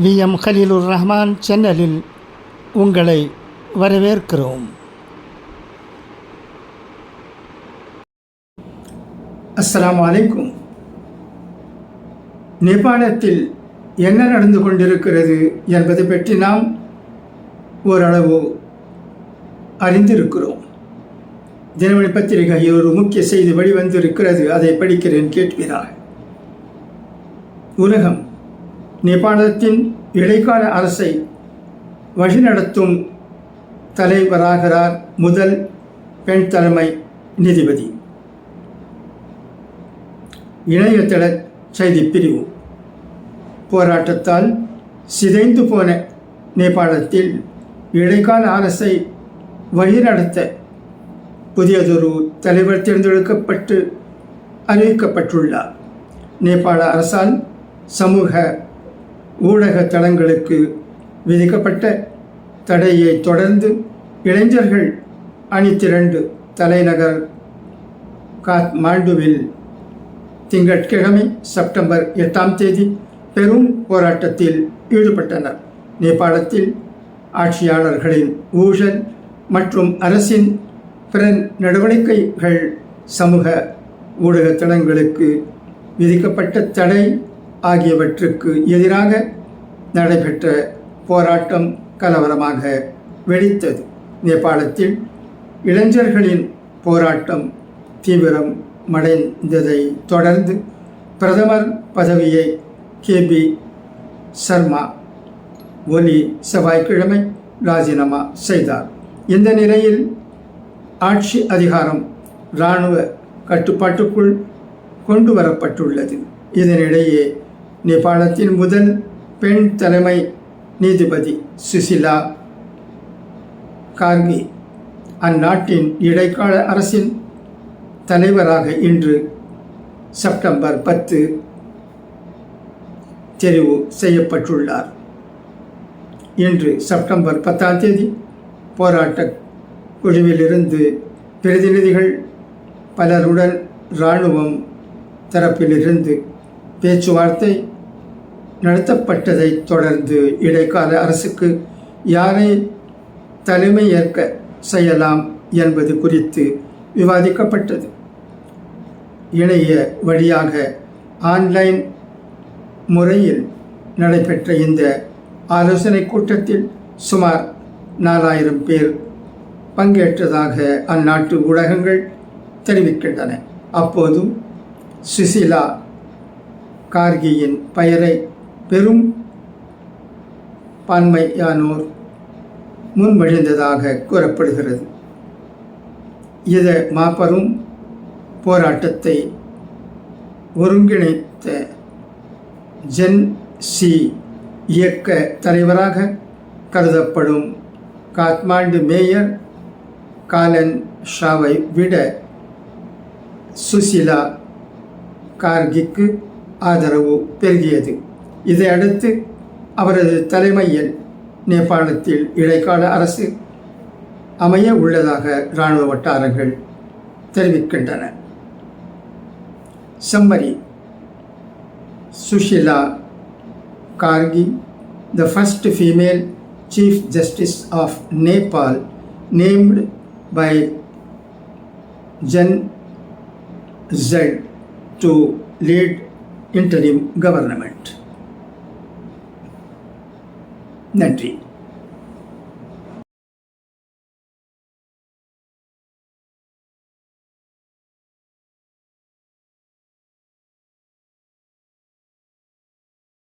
We. M. Haleelur Rahman சேனலில் உங்களை வரவேற்கிறோம். அஸ்லாம் வலைக்கும் நேபாளத்தில் என்ன நடந்து கொண்டிருக்கிறது என்பதை பற்றி நாம் ஓரளவு அறிந்திருக்கிறோம். தினமணி பத்திரிகையில் ஒரு முக்கிய செய்தி வெளிவந்திருக்கிறது. அதை படிக்கிறேன் கேட்கிறார் உலகம் நேபாளத்தின் இடைக்கால அரசை வழிநடத்தும் தலைவராகிறார் முதல் பெண் தலைமை நீதிபதி. இணையதள செய்தி பிரிவு. போராட்டத்தால் சிதைந்து போன நேபாளத்தில் இடைக்கால அரசை வழிநடத்த புதியதொரு தலைவர் தேர்ந்தெடுக்கப்பட்டு அறிவிக்கப்பட்டுள்ளார். நேபாள அரசால் சமூக ஊடக தளங்களுக்கு விதிக்கப்பட்ட தடையை தொடர்ந்து இளைஞர்கள் அணித்திரண்டு தலைநகர் காத்மாண்டுவில் திங்கட்கிழமை செப்டம்பர் எட்டாம் தேதி பெரும் போராட்டத்தில் ஈடுபட்டனர். நேபாளத்தில் ஆட்சியாளர்களின் ஊழல் மற்றும் அரசின் பிற நடவடிக்கைகள் சமூக ஊடகத்தளங்களுக்கு விதிக்கப்பட்ட தடை ஆகியவற்றுக்கு எதிராக நடைபெற்ற போராட்டம் கலவரமாக வெடித்தது. நேபாளத்தில் இளைஞர்களின் போராட்டம் தீவிரம் மடைந்ததை தொடர்ந்து பிரதமர் பதவியை கேபி சர்மா ஒலி செவ்வாய்க்கிழமை ராஜினாமா செய்தார். இந்த நிலையில் ஆட்சி அதிகாரம் இராணுவ கட்டுப்பாட்டுக்குள் கொண்டு வரப்பட்டுள்ளது இதனிடையே நேபாளத்தின் முதல் பெண் தலைமை நீதிபதி சுசிலா கார்கி. அந்நாட்டின் இடைக்கால அரசின் தலைவராக இன்று செப்டம்பர் பத்து தெரிவு செய்யப்பட்டுள்ளார். இன்று செப்டம்பர் பத்தாம் தேதி போராட்ட குழுவிலிருந்து பிரதிநிதிகள் பலருடன் இராணுவம் தரப்பிலிருந்து பேச்சுவார்த்தை நடத்தப்பட்டதை தொடர்ந்து இடைக்கால அரசுக்கு யாரை தலைமை ஏற்க செய்யலாம் என்பது குறித்து விவாதிக்கப்பட்டது. இணைய வழியாக ஆன்லைன் முறையில் நடைபெற்ற இந்த ஆலோசனை கூட்டத்தில் சுமார் நாலாயிரம் பேர் பங்கேற்றதாக அந்நாட்டு ஊடகங்கள் தெரிவிக்கின்றன. அப்போதும் சுசிலா கார்கியின் பெயரை பெரும் பான்மையானோர் முன்மொழிந்ததாக கூறப்படுகிறது. இது மாபெரும் போராட்டத்தை ஒருங்கிணைத்த ஜென் சி இயக்க தலைவராக கருதப்படும் காத்மாண்டு மேயர் காலன் ஷாவை விட சுசிலா கார்கிக்கு ஆதரவு பெருகியது. இதையடுத்து அவரது தலைமையில் நேபாளத்தில் இடைக்கால அரசு அமைய உள்ளதாக இராணுவ வட்டாரங்கள் தெரிவிக்கின்றன. Summary Sushila Karki the first female chief justice of Nepal named by Gen Z to lead interim government. நன்றி.